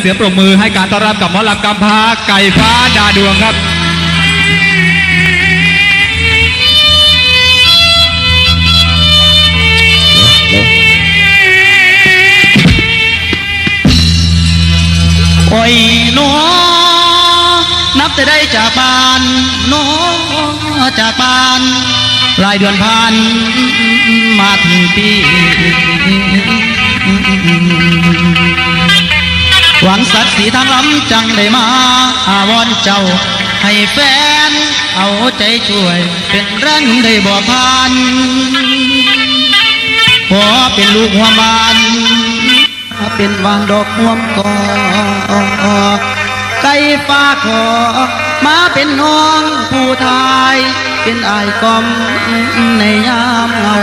เสียงปรบมือให้การต้อนรับกับหมอลำกำพาไก่ฟ้าดาดวงครับ โอ้ยหนอนับแต่ได้จากบ้านหนอจากบ้านรายเดือนผ่านมาถึงปี หวังศักดิ์ศรีทางล้ำจังได้มาอาวอนเจ้า ให้แฟน เอาใจช่วย เป็นแรงได้บ่ผ่านขอเป็นลูกหัวบานเป็นวางดอกม่วงกอกไก่ฟ้าขอมาเป็นน้องผู้ทาย เป็นอายกอมในยามเหงา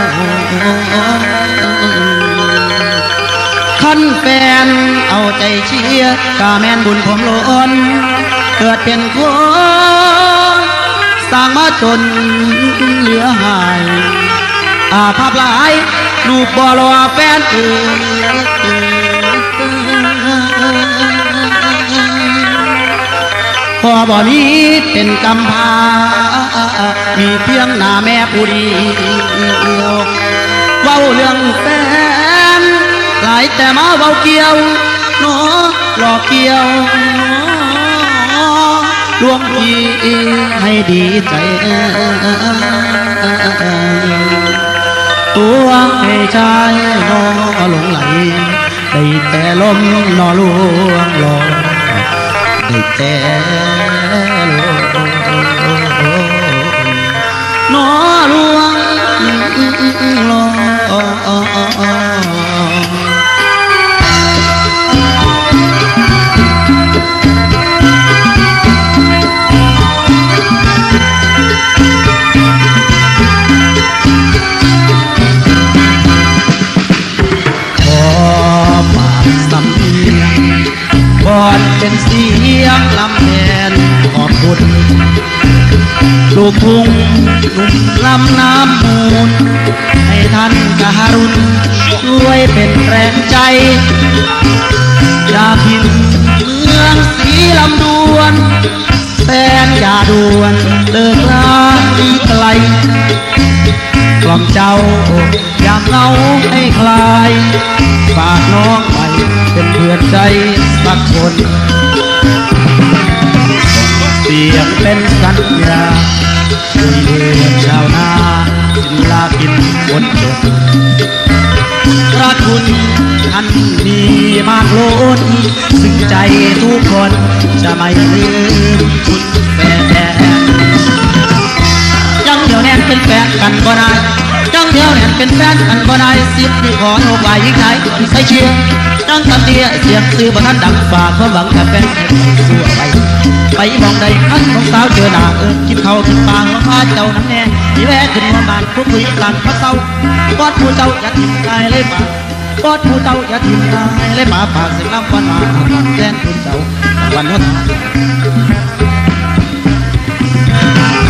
ขันแฟน เอาใจเชียร์กาแมนบุญผมล้นเกิดเป็นคนสร้างมาจนเหลือหายอาภาพหลายรูปบอลวาแฟนอื่นพอบ่มีเป็นกำพามีเพียงหน้าแม่ผู้เดียวเว้าเรื่องแฟน หลายแต่มาเว้าเกี่ยวเนาะหลอกเกี่ยวลวงพี่ให้ดีใจตัวให้ชายนอหลงไหลได้แต่ลมนอลวงหลอได้แต่ลมนอลวงหลอ ลำแทนขอบคุณลูกทุ่งหนุ่มลำน้ำมูล ให้ท่านการุณช่วยเป็นแรงใจอย่าพิมพ์เมืองสีลำดวนแฟนอย่าด่วนเลิกลาดีไกล กล่อมเจ้าอยากเงาให้คลายฝากน้องไปเป็นเพื่อนใจสักคนเสียงเป็นสัญญาคุยเรื่องชาวนากินลากินบนจดพระคุณท่านมีมากล้นซึ่งใจทุกคนจะไม่ลืมคุณแฟน กันบ่ได้ยังเดียวแน่นเป็นแฟนกันบ่ได้สิบนี่ขอโอบไว้ยิ่งใหญ่ใส่เชียร์ยังตำเดียเสียงซื้อบ่ทันดังฝากความหวังกับแฟนให้สู้ไปไปมองใดคันของสาวเจอหน้าเออกินข้ากินปลาของพาเจ้าน้ำแน่ที่แวะขึ้นหัวบ้านพูดคุยหลังพระเศร้ากอดผู้เจ้าอย่าทิ้งกายเลยมากอดผู้เจ้าอย่าทิ้งกายเลยมาฝากเสียงลำวันมาแทนคุณเจ้าวันวัน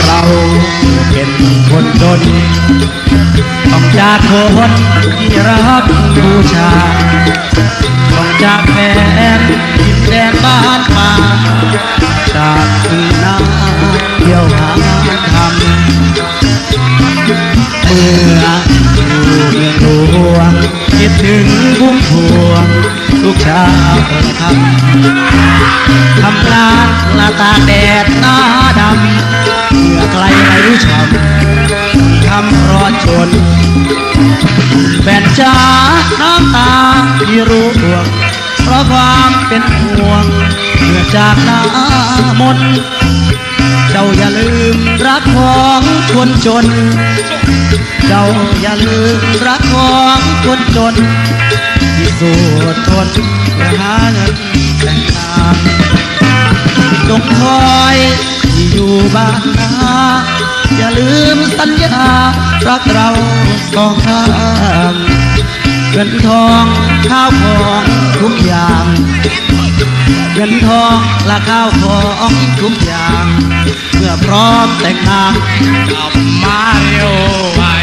เรา เป็นคนจนต้องจากคนที่รักบูชาต้องจากแฟนดินแดนบ้านป่าจากที่นาเที่ยวหาทำเมื่ออยู่เมืองหลวงคิดถึงบุ้มพวงทุกเช้าคำทำงานละตาแดดหน้าดำ ไกลไหลช่ำทำรอดชนแฟนจ้าน้ำตาที่รู้ห่วงเพราะความเป็นห่วงเมื่อจากหน้ามนเจ้าอย่าลืมรักของคนจน เจ้าอย่าลืมรักของคนจนที่สู้ทนเพื่อหาเงินแต่งงาน จงคอยที่อยู่บ้านนาอย่าลืมสัญญารักเราสองข้างเงินทองข้าวของทุกอย่างเงินทองและข้าวของทุกอย่าง เมื่อพร้อมแต่งงานกับมาริโอไว้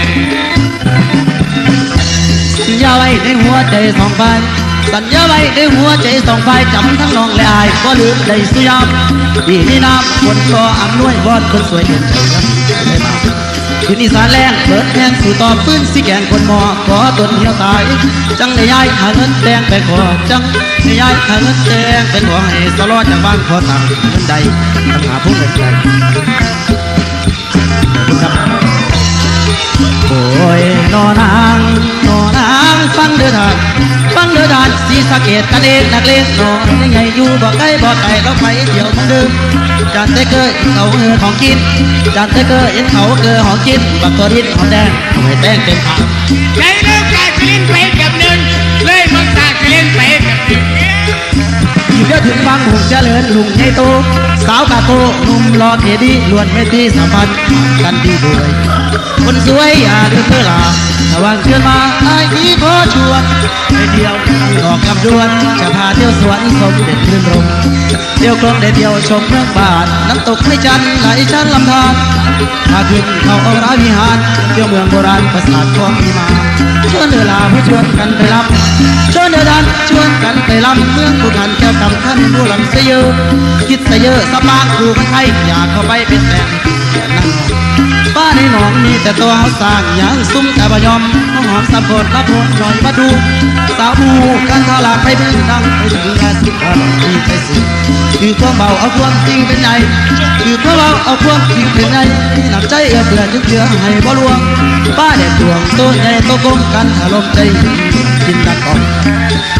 สัญญาไว้ในหัวใจสองใบ สัญญาไว้ด้วยหัวใจสองฝ่ายจำทั้งน้องและอายก็ลืมได้สุยามปีนี้น้ำฝนก็อำนวยวอดคนสวยเห็นใจกันได้มาคืนอีสานแรงเปิดแทงสู่ต่อปืนสิแกงคนหมอขอตนเหี่ยวตาย จังได้ย้ายหาเงินแดงไปขอจังได้ย้ายหาเงินแดงเป็นหัวให้สลอดจากบ้านขอต่างเงินใดปัญหาผู้เงินใจครับโอ้ยนอนางนอนางฟังเดือดานฟังเดือดานสีสะเกตกันเองนักเล่นนอนยังไงอยู่บอกไกลบอไกลเราไปเดี่ยวเหมือนเดิมจานเตเกอร์เขาเออของกินจานเตเกอร์เอ็นเขาเกอของกินบักตัวริดหอมแดงเอาให้แต้งเต็มปากในเรื่องการเล่นไปกับเนินเลยมึงตากเล่นไปกับเนินอยู่ เดี๋ยวถึงบางหุงเจริญลุงใหญ่โต สาวกาโตหนุ่มรอเทดีล้วนไม่ตีสัมพันธ์กันดีด้วยคนสวยอย่าลืมเธอลาถ้าว่างเชิญมาไอ้นี้ขอชวนไปเที่ยวดอกกำดวนจะพาเที่ยวสวนสมเด็จรื่นรมเที่ยวกลองได้เที่ยวชมเมืองบาทน้ำตกไม่จันไหลชันลำธารพาขึ้นเขาเอาราวิหารเที่ยวเมืองโบราณปราสาททองมีมาชวนเดินลาผู้ชวนกันไปรับช วนเดินดันชวนกันไปลำเมืองผู้ขันแก้วกำขันผู้ลำเสยเยอะคิดเสยเยอะสปากดูมันไทยอยากเข้าไปเป็นแฟนนั่งป้านในหนองมีแต่ตัวเขาสร้างอย่างซุ้มกะบะยอมน้องหอมสับกดรับโพนหน่อยมาดูสาวบูกันทาลาไปเป็นดังไปถึงแค่สิบกว่าดอกมีไปสิคือความเบาเอาความจริงเป็นใหญ่คือความเบาเอาความจริงเป็นใหญ่ที่หนักใจเอื้อเพื่อจึงเชื่อให้บ่ลวงป้าเด็ดดวงโตใหญ่โตกลมกันถล่มใจ กินตะกอง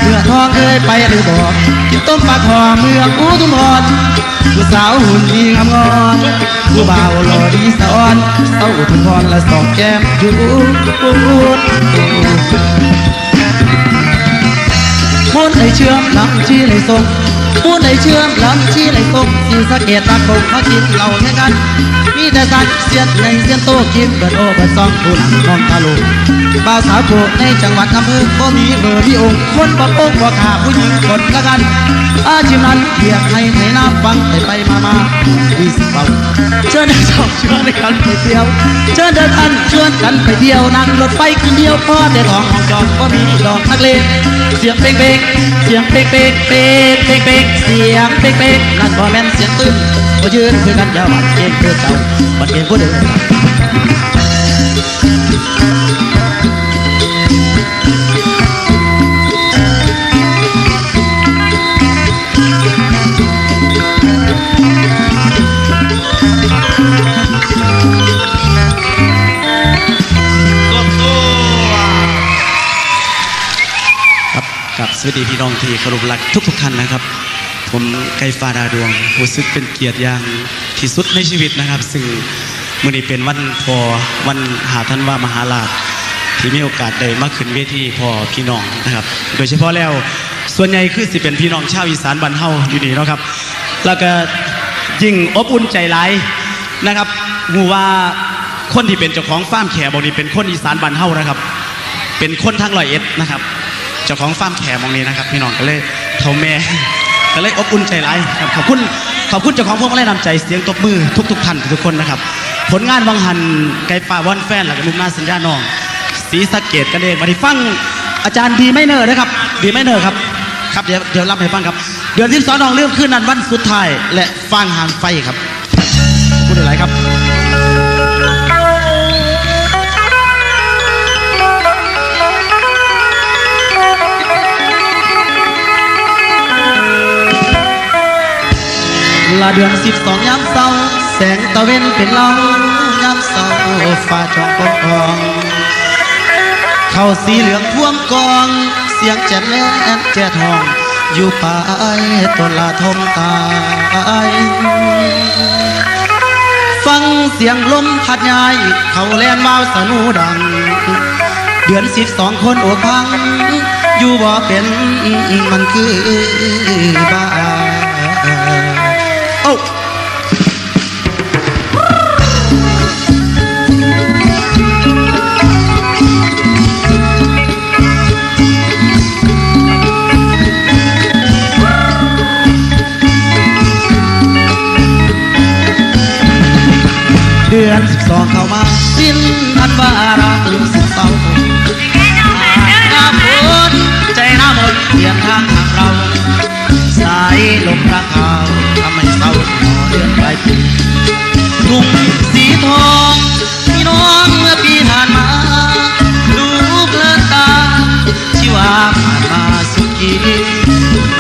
เมื่อทองเคยไปหรือบอกกินต้มปลาคอเมืองอูทุมพรผู้สาวหุ่นดีงามงอนผู้บ่าวหล่อดีสะอ่อนเต้าทุนพรและสองแก้มอยู่ปูดมูนไอเชื่อมลำชี้เลยทรงมูนไอ เชื่อมลำชี้เลยทรงสีสะเกตตาคงมากินเหล้าให้กันมีแต่สัตว์เสียนในเสียนโตกินเปิดโอเปิดซองผู้หลังมองตาลุบ่าวสาวโกในจังหวัดอำเภอก็มีเบอร์มีองค์คนบอกองค์บอกขาผู้หญิงกดละกันอาชีพนั้นเรียกให้ไถน้ำฟังไปไปมามาดีสิเบาเชิญได้ชอบชวนกันไปเที่ยวเชิญเดินอันเชวนกันไปเที่ยวนั่งรถไฟคืนเดียวพ่อได้ทองของจอดก็มีดอกนักเลงเสียงเป๊กเป๊กเสียงเป๊กเป๊กเป๊กเป๊กเป๊กเสียงเป๊กเป๊กนั่นบ่แม่นเสียงตึ้งบ่ยืนคือกันยาวบัดเองคือเก่าบัดเองผู้เดิน สวัสดีพี่น้องที่เคารพรักทุกทุกท่านนะครับ ผมไก่ฟ้าดาดวงรู้สึกเป็นเกียรติอย่างที่สุดในชีวิตนะครับ ซึ่งมื่อนี้เป็นวันพอวันหาท่านว่ามหาลาภที่มีโอกาสได้มาขึ้นเวทีพอพี่น้องนะครับ โดยเฉพาะแล้วส่วนใหญ่คือสิเป็นพี่น้องชาวอีสานบ้านเฮาอยู่นี่นะครับ แล้วก็ยิ่งอบอุ่นใจร้ายนะครับหูว่าคนที่เป็นเจ้าของฟาร์มแขกบอกนี่เป็นคนอีสานบ้านเฮานะครับ เป็นคนทางร้อยเอ็ดนะครับ เจ้าของฟาร์มแขมองนี้นะครับ พี่น้องก็เลยเท่าแม่ก็เลยอบอุ่นใจร้ายครับขอบคุณขอบคุณเจ้าของพวกแรงนำใจเสียงตบมือทุกๆท่านทุกคนนะครับ ผลงานวังหันไก่ป่าวอนแฟนหลักมุมหน้าสัญญาน้องสีสะเกตกันเองมาที่ฟังอาจารย์ดีไม่เนอร์นะครับ ดีไม่เนอร์ครับครับเดี๋ยวเดี๋ยวรับให้ฟังครับ เดือนที่สองน้องเรื่องขึ้นนั้นวันสุดท้ายและฟังหางไฟครับพูดอะไรครับ ละเดือนสิบสองยามเศร้า แสงตะเวนเป็นเล่ายามเศร้าฟ้าจองกองกองเข้าสีเหลืองท่วมกอง เสียงแจ๊ดแลนแจ๊ดห้อง อยู่ป่ายต้นลาทมตายฟังเสียงลมพัดยาย เขาแล่นวาวสนูดัง เดือนสิบสองคนโอกพัง อยู่บ่เป็นมันคือบ้า ว่ารักลืมสิบเศร้าหน้าฝนใจหน้ามนเปลี่ยนทางหากเรา สายลมรักเขาทำให้เศร้าหนอเดือนปลายปีกรุงสีทองพี่น้องเมื่อปีผ่านมาดูกเพลินตาชีวาผ่านมาสุขี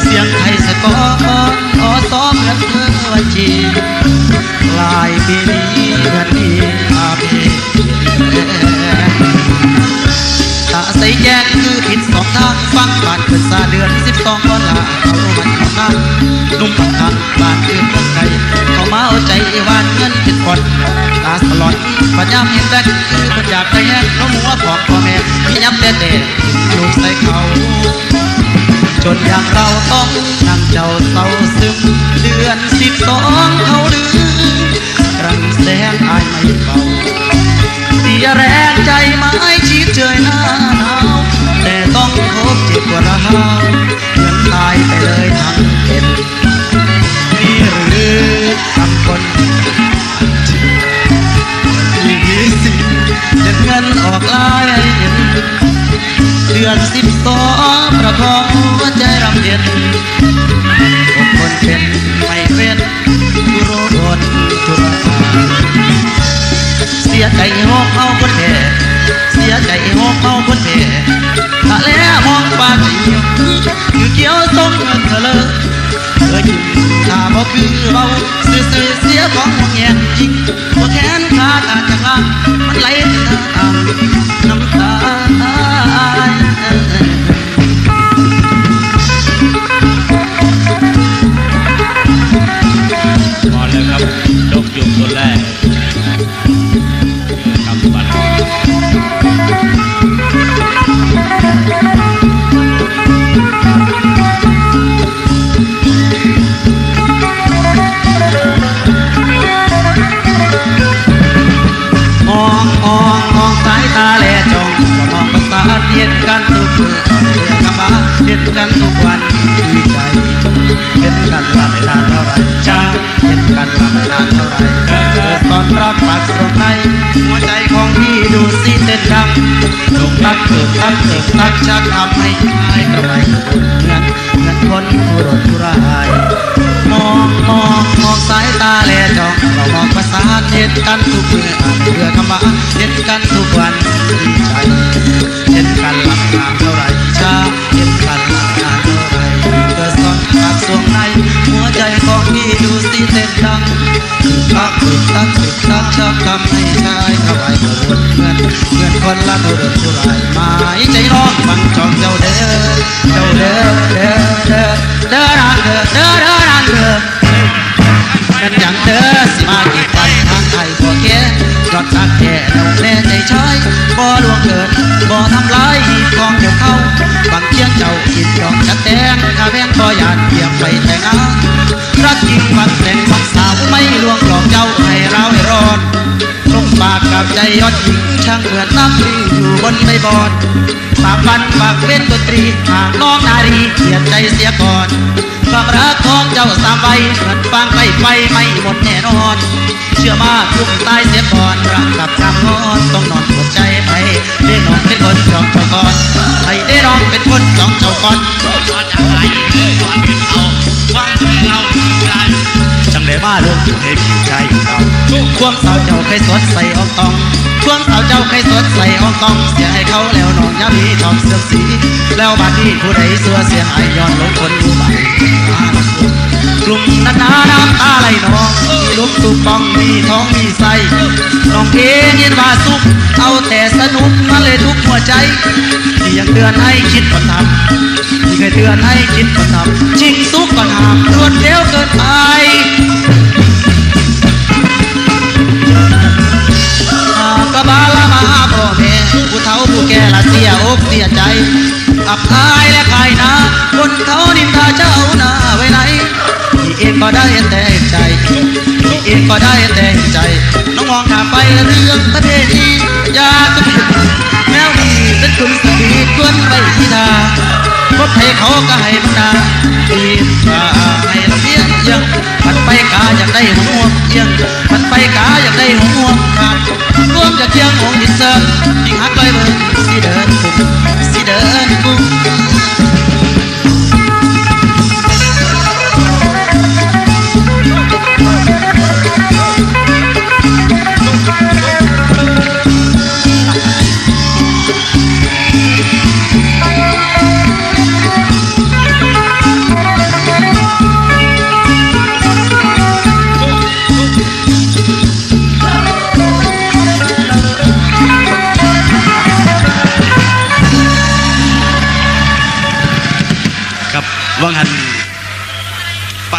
เสียงไทยสะกอนออซ้อมเหมือนเธอวันจีปลายปีนี้ คิดสองทางฟังบานเกิดซาเดือนสิบสองก่อนลาเขามันเขาน้ำนุ่มปักทางบ้านอื่นคนไทยเขามาเอาใจวานเงินเป็นก่อนตาสลอนปัญญาเห็นแบกคือคนอยากไปแห้งน้องมัวบอกพ่อแม่มีย้ำแต่แต่ลูกใส่เขาจนอย่างเราต้องนั่งเจ้าเศร้าซึมเดือนสิบสองเขาดื้อรังแสงอายไม่เบาาเรายังตายไปเลยทั้งเป็นนี่หรือคำคนที่มีสิเด็ดเงินออกลายเห็นเดือนสิบสองประคองหัวใจรำเย็นทุกคนเป็นไม่เป็นทุรบนทุรพาเสียใจหอกเอาคนแก่เสียใจหอกเอาคนแก่ถ้าแล้วมองฟ้าเขียว คือเกี่ยวทรงเงินเธอเลยเธอหยิ้มถ้าบอกคือเราซื่อๆเสียของมองแงจริงบอแขนขาดอาจจะลางมันไหลเธอตาม ทักเกิดตักเกิดตักชักทำให้ชายกระไรเหมือนเหมือนคนผู้รดผู้ร้ายมองมองมองสายตาแลจ้องเรามองภาษาเห็นกันทุกเมื่ออ่านเรือคำว่าเห็นกันทุกวันใจเห็นกันหลับนานเท่าไร เกิดสอนปากสวงในหัวใจของพี่ดูสิเต้นดังตักตึกตักตึกตักชักทำให้ชายถวายบรุษเงินเงินคนละบุรุษผู้ไรหมายใจร้องฟังจองเจ้าเด้อเจ้าเด้อเด้อเด้อเด้อนานเด้อเด้อเด้อนานเด้อเป็นอย่างเธอสิมากีดกันทางไทยบ่แก่ยอดตักแก่เราแน่ใจชายบ่ลวงเกินบ่ทำลายหีบของเจ้าเขาบางเชียงเจ้ากินดอกจัดแตงถ้าแพงบ่าเพียงไปแต่งงานรักจริงบันแต่งของสาวไม่ลวงหลอกเจ้า ใจยอดหญิงช่างเหมือนน้ำริงอยู่บนใบบอดปากฟันปากเว้นดนตรีหากน้องนารีเสียใจเสียก่อนความรักของเจ้าสามใบเหมือนฟางใกล้ไฟไม่หมดแน่นอน เชื่อมาทุกตายเสียก่อนรักกับคำงอนต้องนอนปวดใจไปได้น้องเป็นคนจองเจ้าก่อนให้ได้น้องเป็นคนจองเจ้าก่อนจังได้มาเรื่ จังไบ้มเลงเอ็มในผิวใจเราทุกความสาวเจ้าเคยสวดใส่ออกตอง ควงสาวเจ้าเคยสดใส่อองต้องเสียให้เขาแล้วน้องยามีทองเสือสี แล้วบัดนี้ผู้ใดเสือเสียงไอย้อนลงคนผู้ใหม่กลุ่มนานาน้ำตาไหลนองมีลุกตุกปองมีท้องมีไส้น้องเพเย็นว่าสุขเอาแต่สนุกมาเลยทุกหัวใจที่ยังเตือนให้คิดก่อนทำที่เคยเตือนให้คิดก่อนทำชิงสุกก่อนหามรวดเร็วเกินไป กกะบาลามาพ่อแม่ผู้เฒ่าผู้แก่ละเสียอกเสียใจ อับอายและขายนาคนเขานินทาเจ้าหน้าไว้ไหนพี่เองก็ได้แต่ใจพี่เองก็ได้แต่ใจ น้องมองถามไปเรื่องประเทศนี้อยากจะผิดแมวนี่เป็นคุณสตีกวนไปที่ดาพบให้เขาก็ให้มันนาปีกาให้เลีย งยังมันไปกาอยากได้หัวเอียงมันไปกาอยากได้หัวขาดรวมจะเที่ยงองค์ดินเซอร์ยิ่งหักเลยเบิ่งสิเดินกุ้งสิเดินกุ้ง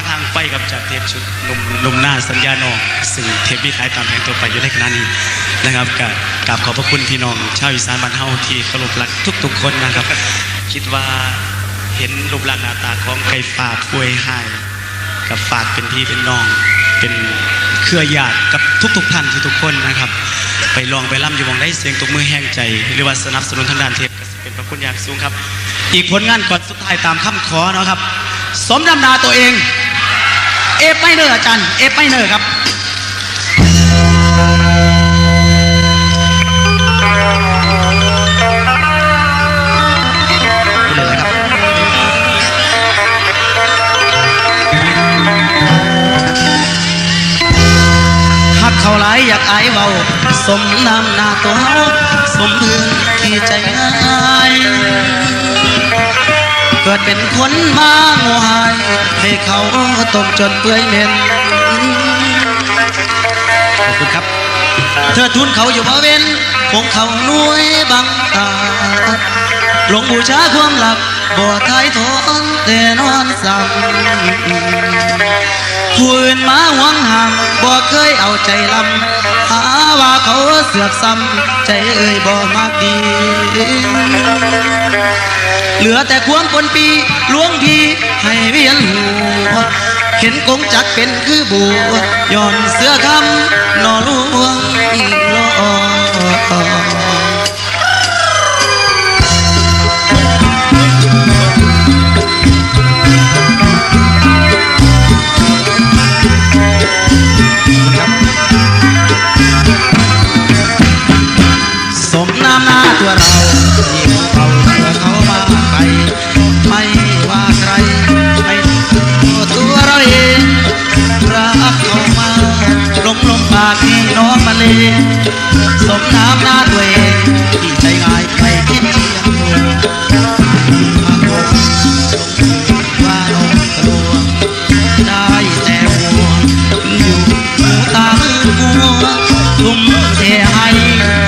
ทางไปกับจากเทปชุดหนุ่มหนุ่มหน้าสัญญาณองซึ่งเทปมีขายตามแผงตัวไปอยู่ในขณะนี้นะครับกับกราบขอบพระคุณพี่น้องชาวอีสานบ้านเฮาที่เคารพรักทุกๆคนนะครับ คิดว่าเห็นรูปร่างหน้าตาของไก่ฝากป่วยหายกับฝากเป็นพี่เป็นน้อง เป็นเครือญาติกับทุกๆท่านทุกๆคนนะครับ ไปลองไปล่ำอยู่วงได้เสียงตบมือแห้งใจ หรือว่าสนับสนุนทางด้านเทปเป็นพระคุณอย่างสูงครับ อีกผลงานก่อนสุดท้ายตามคำขอนะครับ สมดำนาตัวเอง เอฟไม่เนอร์อาจารย์เอฟไม่เนอร์ครับเลยครับหักเขาหลายอยากอายเบาสมน้ำหน้าตัวเฮาสมพื้นที่ใจง่าย กิดเป็นคนมาง่หาย ให้เขาต้มจนเปื่อยเหม็นขอบคุณครับ เธอทุนเขาอยู่บ่เว้นคงเขานุ้ยบังตา หลงบูชาความหลับบ่ทายทอนแต่นอนสั่งผู้อื่นมาหวังห้ามบ่เคยเอาใจลำหาว่าเขาเสือกซ้ำใจเอ่ยบ่มากดี เหลือแต่ความปนปีหลวงพี่ให้เวียนหัวเห็นกงจักเป็นคือบัวย้อนเสื้อคำนอลวงลอสมน้ำหน้าตัวเราากที่น้องมาเลสมน้ำหน้าตัวเองที่ใจง่ายไปคิดเชียงมาโกว่าน้องกลัวได้แต่ห่วงอยู่หูตามือมัวทุ่มเทให้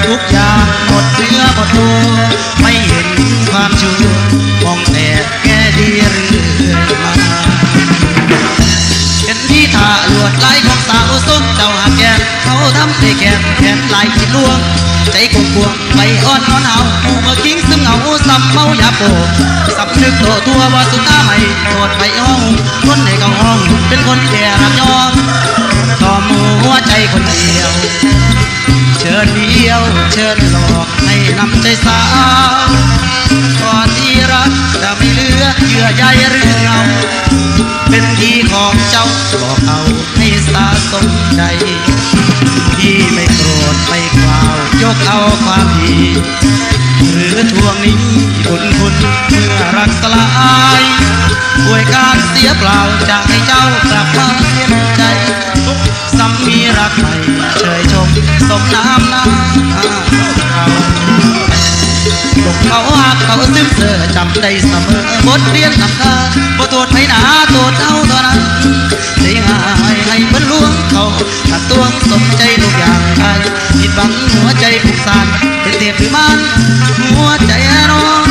ทุกอย่างหมดเนื้อหมด ให้แก้มแขนลายคิดลวง ใจกวงกวงไปอ่อนนอนเอาเมื่อกิ้งซึมเหงาซ้ำเมายาโปสับนึกโตตัวว่าสุดท้ายโทษไปห้องคนในก่าห้อง เป็นคนแก่รักยอมทอมหัวใจคนเดียว เชิญเดียว เชิญหลอกให้นำใจสาวก่อนที่ รักจะไม่เหลือเยื่อใยหรือเงา เป็นที่ของเจ้าบอกเอาให้สาสมใจที่ไม่โกรธไม่กล่าวยกเอาความดีหรือทวงหนี้บุญคุณเมื่อรักสลายป่วยการเสียเปล่าจะให้เจ้ากลับมาเห็นใจซ้ำมีรักใหม่เชยชมสมน้ำหน้าเรา ลงเขาหักเขาซึ้งเสือจำได้เสมอบทเรียนนำคาบ่โทษไม่นาโทษเอาตัวนั้นได้ง่ายให้เพิ่นลวงเขาถ้าตวสมใจทุกอย่างใครผิดหวังหัวใจผูกสานเป็นเทพหรือมันหัวใจร้อง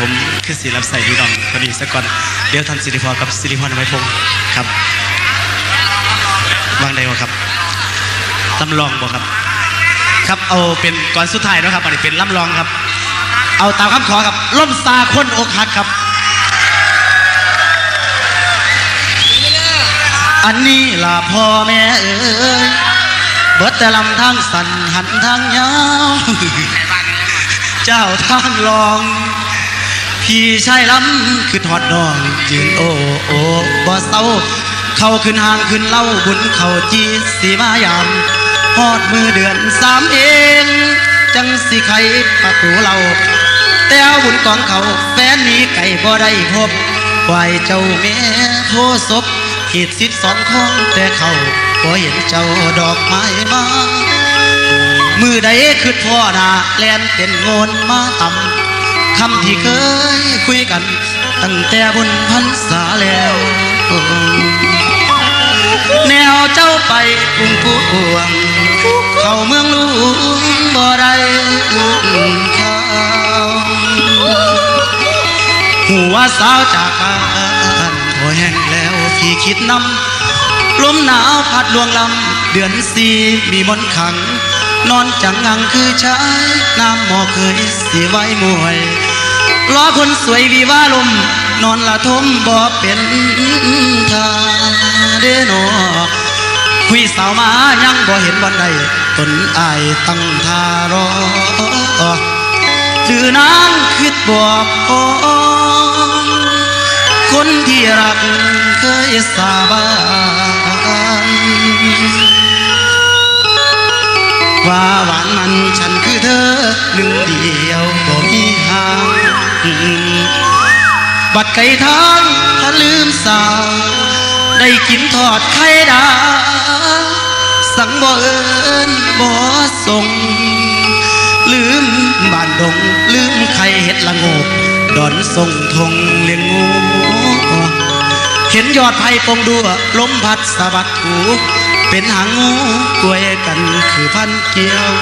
ผมคือศิรับใส่พี่น้องคนนี้สักก่อนเดี๋ยวท่านสิริพรกับสิริพรไว้พงครับวางใดวะครับลำลองบ่ครับ ครับเอาเป็นก่อนสุดท้ายนะครับอันนี้เป็นลำลองครับ เอาตามคำขอครับล่มซาคนอกหักครับ อันนี้ล่ะพ่อแม่เอ้ยเบิดแต่ลำทางสันหันทางยาว เจ้าทางลอง พี่ชายลำคือทอดดองยืนโอโอบ่เศร้า เข้าขึ้นห่างขึ้นเล่าบุญเข้าจีสีมายามฮอดมือเดือนสามเอง จังสิไขประตูเรา แต่เอาบุญกองเขาแฟนนี้ไก่บ่ได้พบไหวเจ้าแม่โทศพขีดสิบสองคงแต่เขาบ่เห็นเจ้าดอกไม้มามือใดคือพ่อนาแลนเต้นโงนมาต่ำ คำที่เคยคุยกัน ตั้งแต่บนพันษาแล้ว แนวเจ้าไปกรุงพวง เข้าเมืองหลวงบ่ได้เขาหัวสาวจากบ้านพอแห้งแล้วพี่คิดนำลมหนาวพัดลวงลำเดือนสี่มีมนขัง นอนจังงังคือชายน้ำหมอกเคยสีไว้มวยรอคนสวยวีว่าลม นอนละทมบ่เป็นทาเด้นอคุยสาวมายังบ่เห็นวันใดตนอายตั้งทารอจือนางคิดบอกพอคนที่รักเคยสาบาน ว่าหวานมันฉันคือเธอหนึ่งเดียวบ่มีห่างบัดไก่ทางถ้าลืมสาวได้กินทอดไข่ดาสังบ่เอิญบ่ส่งลืมบ้านดงลืมไข่เห็ดละงกดอนส่งทงเลี้ยงงู เห็นยอดไผ่ปงดัวลมพัดสะบัดหูเป็นหางงูกล้วยกันคือพันเกี่ยว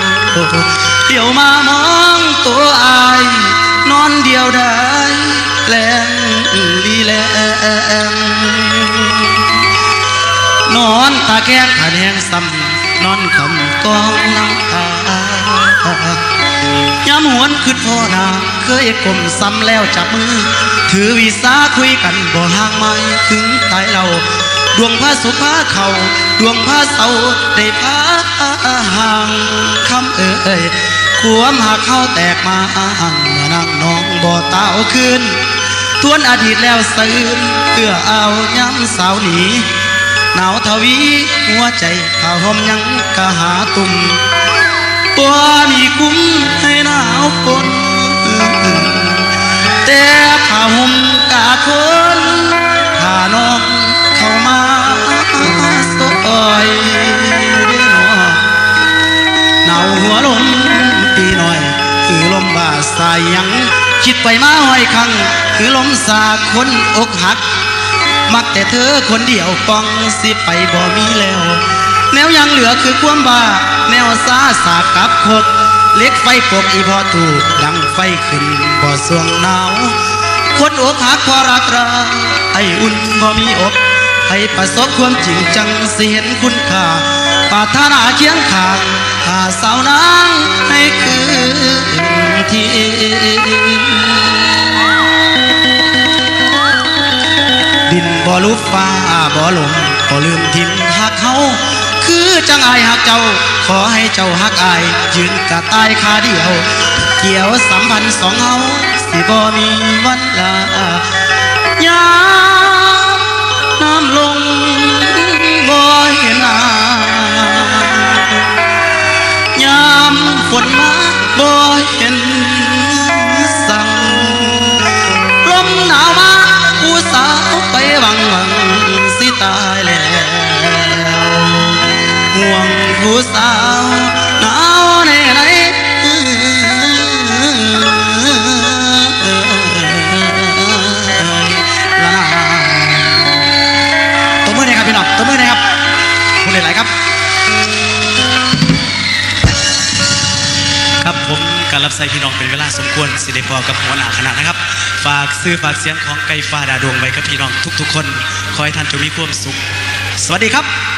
เดี๋ยวมามองตัวอาย นอนเดียวได้แรงลีแรงนอนตาแก้งขาแดงซ้ำนอนคำกองน้ำตา ย้ำหวนขึ้นพ่อนาเคยกลมซ้ำแล้วจับมือ ถือวีสาคุยกันบ่ห่างไม่ถึงตายเรา ดวงพระสุภาเขาดวงพระเสาได้พาห่างคำเอ่ยควมหากเข้าแตกมาเมื่อนั่งน้องบ่เต้าขึ้นทวนอดีตแล้วสื่นเพื่อเอาย้ำสาวหนีหนาวทวีหัวใจผ้าห่มยังกะหาตุ่ม ตัวมีคุ้มให้หนาวฝนแต่ผ้าห่มกาคนผ้าน้องเข้ามาสอยเนาะหนาวหัวลมปีหน่อย คือลมบาสายยังคิดไปมาห้อยคังคือลมสาคนอกหัก มักแต่เธอคนเดียวปองสิไปบ่มีแล้ว แนวยังเหลือคือความบ้า แนวซาสากกับคกเล็กไฟปกอีพอถูกดังไฟขึ้นบ่อสวงหนาวคนอกหักพอรักราไออุ่นบ่มีอกให้ประสบความจริงจังสิเห็นคุณค่าปรารถนาเคียงขางหาสาวนางให้คืนที่ดินบ่รู้ฟ้าบ่ลมบ่ลืมทิมหักเฮา คือจังอายหักเจ้า ขอให้เจ้าหักอายยืนกะตายคาเดียว เกี่ยวสัมพันธ์สองเฮาสิบ่มีวันลายามน้ำลงบ่เห็นอายามฝนมาบ่ ผู้สาวหนาวในไหนตัวมือนะครับพี่น้องตัวมือนะครับคุณเล่นไรครับ ครับผมการรับใช้พี่น้องเป็นเวลาสมควรสิได้พอกับหัวหน้าคณะนะครับฝากซื้อฝากเสียงของไก่ฟ้าดาดวงไว้กับพี่น้องทุกๆคน ขอให้ท่านจงมีความสุข สวัสดีครับ